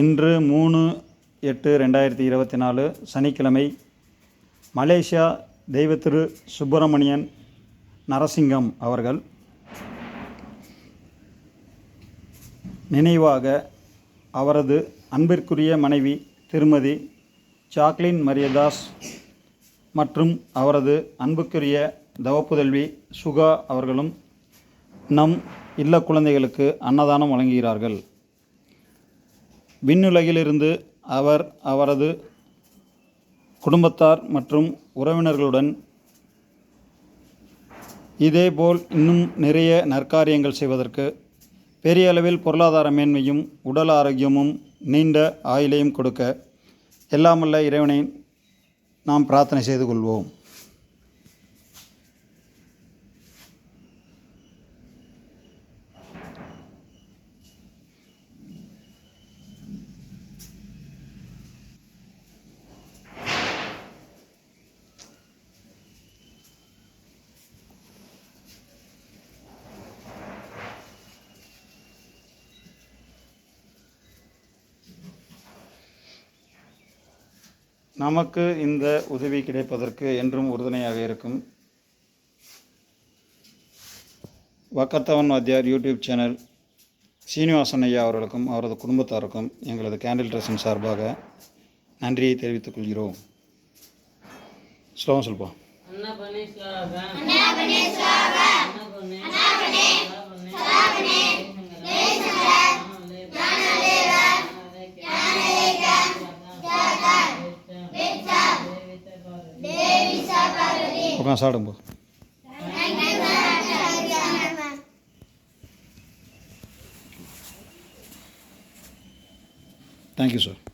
இன்று மூணு எட்டு ரெண்டாயிரத்தி இருபத்தி நாலு சனிக்கிழமை மலேசியா தெய்வத்திரு சுப்பிரமணியன் நரசிங்கம் அவர்கள் நினைவாக அவரது அன்பிற்குரிய மனைவி திருமதி ஜாக்லின் மரியதாஸ் மற்றும் அவரது அன்புக்குரிய தவப்புதல்வி சுகா அவர்களும் நம் இல்ல குழந்தைகளுக்கு அன்னதானம் வழங்குகிறார்கள். விண்ணுலகிலிருந்து அவர் அவரது குடும்பத்தார் மற்றும் உறவினர்களுடன் இதேபோல் இன்னும் நிறைய நற்காரியங்கள் செய்வதற்கு பெரிய அளவில் பொருளாதார மேன்மையும் உடல் ஆரோக்கியமும் நீண்ட ஆயுளையும் கொடுக்க எல்லாமல்ல இறைவனை நாம் பிரார்த்தனை செய்து கொள்வோம். நமக்கு இந்த உதவி கிடைப்பதற்கு என்றும் உறுதுணையாக இருக்கும் வக்கத்தவன் வாத்தியார் யூடியூப் சேனல் சீனிவாசன் ஐயா அவர்களுக்கும் அவரது குடும்பத்தாருக்கும் எங்களது கேண்டில் ட்ரெஸ்ஸின் சார்பாக நன்றியை தெரிவித்துக் கொள்கிறோம். ஸ்லோகம் சொல்பா உட்காந்து சாப்பிடும்போ தேங்க்யூ சார்